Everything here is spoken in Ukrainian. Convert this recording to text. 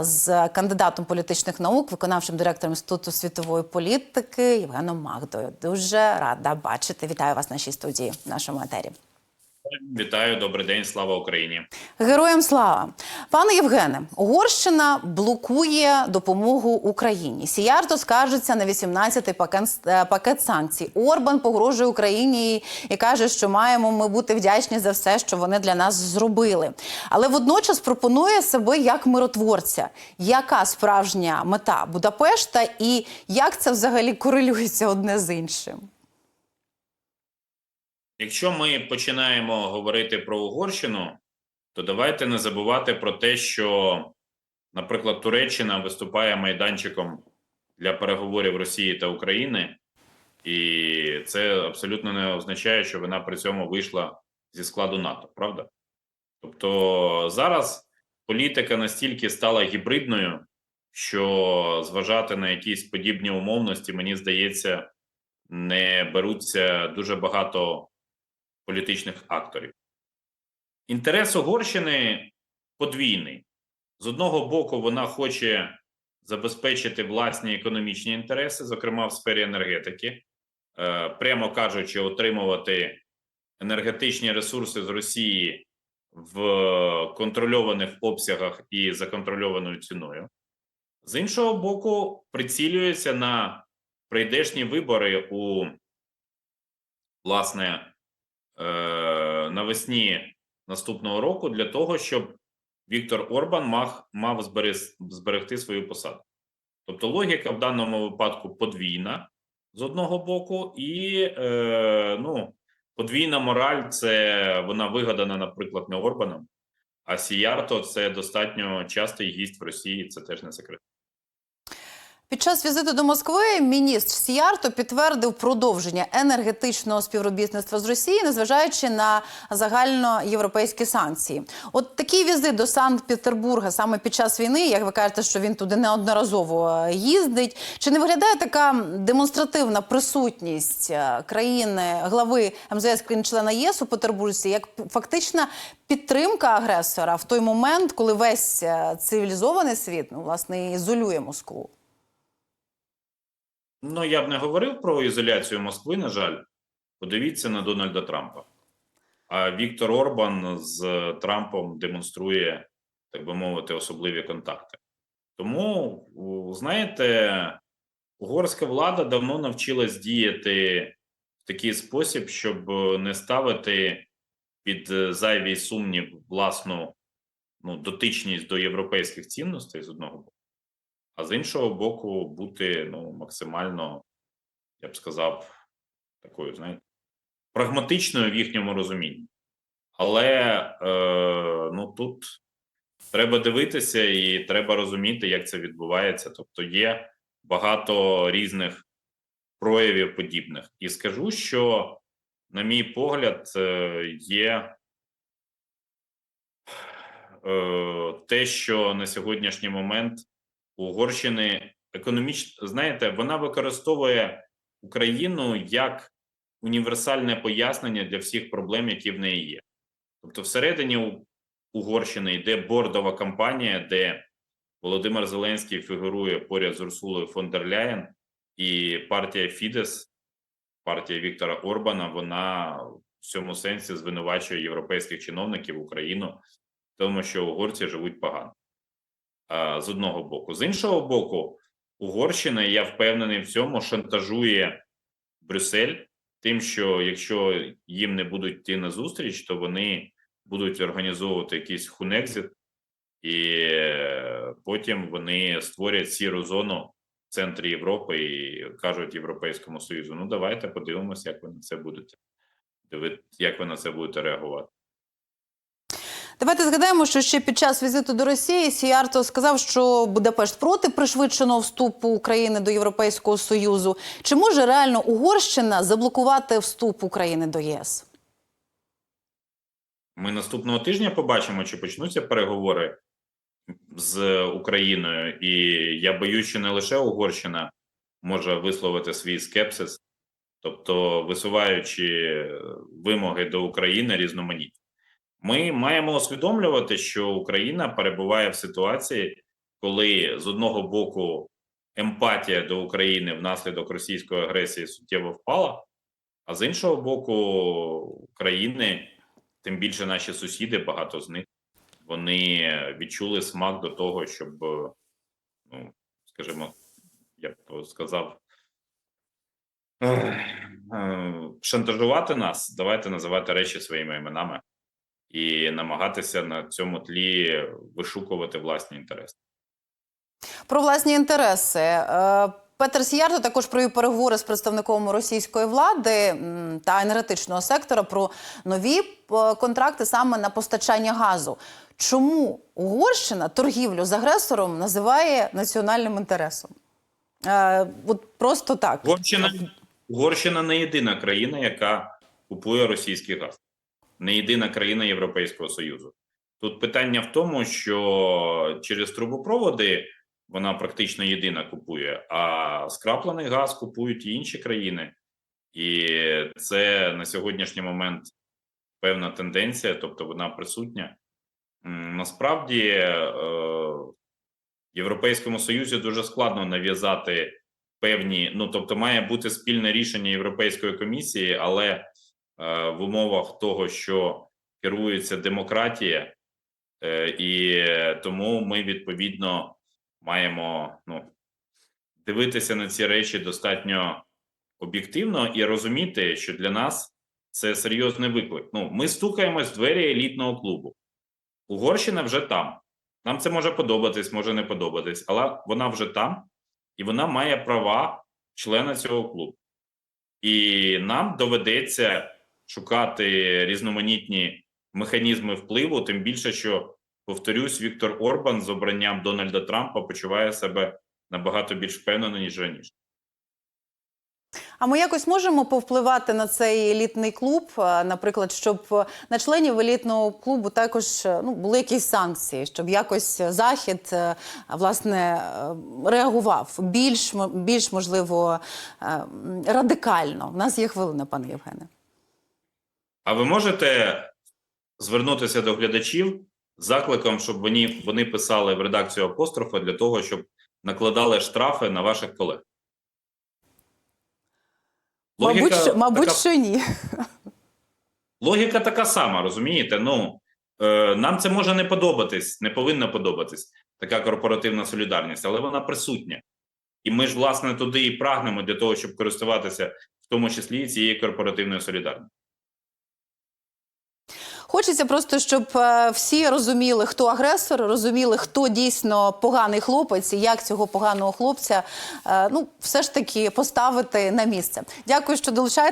з кандидатом політичних наук, виконавчим директором Інституту світової політики Євгеном Магдою. Дуже рада бачити. Вітаю вас в нашій студії в нашому етері. Вітаю, добрий день, слава Україні. Героям слава, пане Євгене, Угорщина блокує допомогу Україні. Сіярто скаржиться на 18-й пакет, е, пакет санкцій. Орбан погрожує Україні і, і каже, що маємо ми бути вдячні за все, що вони для нас зробили. Але водночас пропонує себе як миротворця. Яка справжня мета Будапешта і як це взагалі корелюється одне з іншим? Якщо ми починаємо говорити про Угорщину, то давайте не забувати про те, що, наприклад, Туреччина виступає майданчиком для переговорів Росії та України, і це абсолютно не означає, що вона при цьому вийшла зі складу НАТО, правда? Тобто зараз політика настільки стала гібридною, що зважати на якісь подібні умовності, мені здається, не беруться дуже багато політичних акторів. Інтерес Угорщини подвійний. З одного боку, вона хоче забезпечити власні економічні інтереси, зокрема в сфері енергетики, е, прямо кажучи, отримувати енергетичні ресурси з Росії в контрольованих обсягах і за контрольованою ціною. З іншого боку, прицілюється на прийдешні вибори у власне навесні наступного року для того, щоб Віктор Орбан мав, мав зберегти свою посаду. Тобто логіка в даному випадку подвійна з одного боку, і е, ну, подвійна мораль це вона вигадана, наприклад, не Орбаном, а Сіярто це достатньо частий гість в Росії, це теж не секрет. Під час візиту до Москви міністр Сіярто підтвердив продовження енергетичного співробітництва з Росією, незважаючи на загальноєвропейські санкції. От такий візит до Санкт-Петербурга саме під час війни, як ви кажете, що він туди неодноразово е, їздить. Чи не виглядає така демонстративна присутність е, країни глави МЗС країн-члена ЄС у Петербурзі як фактична підтримка агресора в той момент, коли весь е, цивілізований світ ну власне ізолює Москву? Ну, я б не говорив про ізоляцію Москви, на жаль. Подивіться на Дональда Трампа. А Віктор Орбан з Трампом демонструє, так би мовити, особливі контакти. Тому, знаєте, угорська влада давно навчилась діяти в такий спосіб, щоб не ставити під е, зайвий сумнів власну ну, дотичність до європейських цінностей з одного боку а з іншого боку, бути ну, максимально, я б сказав, такою, знаєте, прагматичною в їхньому розумінні. Але е, ну тут треба дивитися і треба розуміти, як це відбувається. Тобто є багато різних проявів подібних. І скажу, що, на мій погляд, е, є е, те, що на сьогоднішній момент Угорщини економічно, знаєте, вона використовує Україну як універсальне пояснення для всіх проблем, які в неї є. Тобто, всередині Угорщини йде бордова кампанія, де Володимир Зеленський фігурує поряд з Урсулою фон дер Ляєн, і партія Фідес, партія Віктора Орбана, вона в цьому сенсі звинувачує європейських чиновників Україну тому, що угорці живуть погано з одного боку. З іншого боку, Угорщина, я впевнений в цьому, шантажує Брюссель тим, що якщо їм не будуть йти на зустріч, то вони будуть організовувати якийсь хунекзит, і е, потім вони створять сіру зону в центрі Європи і кажуть Європейському Союзу: ну давайте подивимося, як ви на це будете як ви на це будете реагувати. Давайте згадаємо, що ще під час візиту до Росії Сіярто сказав, що Будапешт проти пришвидшеного вступу України до Європейського союзу. Чи може реально Угорщина заблокувати вступ України до ЄС? Ми наступного тижня побачимо, чи почнуться переговори з Україною, і я боюсь, що не лише Угорщина може висловити свій скепсис, тобто висуваючи вимоги до України різноманітні. Ми маємо усвідомлювати, що Україна перебуває в ситуації, коли з одного боку емпатія до України внаслідок російської агресії суттєво впала, а з іншого боку, країни, тим більше наші сусіди, багато з них, вони відчули смак до того, щоб, е, ну, скажімо, я б сказав, е, шантажувати нас, давайте називати речі своїми іменами і намагатися на цьому тлі вишукувати власні інтереси. Про власні інтереси. Е, Петер Сіярто також провів переговори з представником російської влади та енергетичного сектора про нові е, контракти саме на постачання газу. Чому Угорщина торгівлю з агресором називає національним інтересом? Е, От просто так. Угорщина, Угорщина не єдина країна, яка купує російський газ, не єдина країна Європейського Союзу. Тут питання в тому, що через трубопроводи вона практично єдина купує, а скраплений газ купують і інші країни. І це на сьогоднішній момент певна тенденція, тобто вона присутня. Насправді, е, Європейському Союзі дуже складно нав'язати певні, ну тобто, має бути спільне рішення Європейської комісії, але в умовах того, що керується демократія, е, і тому ми відповідно маємо ну, дивитися на ці речі достатньо об'єктивно і розуміти, що для нас це серйозний виклик. Ну, ми стукаємось в двері елітного клубу. Угорщина вже там. Нам це може подобатись, може не подобатись, але вона вже там, і вона має права члена цього клубу. І нам доведеться шукати різноманітні механізми впливу, тим більше, що, повторюсь, Віктор Орбан з обранням Дональда Трампа почуває себе набагато більш впевнено, ніж раніше. А ми якось можемо повпливати на цей елітний клуб, наприклад, щоб е, на членів елітного клубу також е, ну, були якісь санкції, щоб якось захід е, власне реагував більш більш можливо радикально. У нас є хвилина, пане Євгене. А ви можете звернутися до глядачів з закликом, щоб вони, вони писали в редакцію апострофа для того, щоб накладали штрафи на ваших колег? мабуть, Логіка що, мабуть, така- що ні. Логіка така сама, розумієте? Ну е, нам це може не подобатись, не повинно подобатись така корпоративна солідарність, але вона присутня. І ми ж, власне, туди і прагнемо для того, щоб користуватися, в тому числі цією корпоративною солідарністю. Хочеться просто, щоб е, всі розуміли, хто агресор, розуміли, хто дійсно поганий хлопець, і як цього поганого хлопця е, ну все ж таки поставити на місце. Дякую, що долучаєте.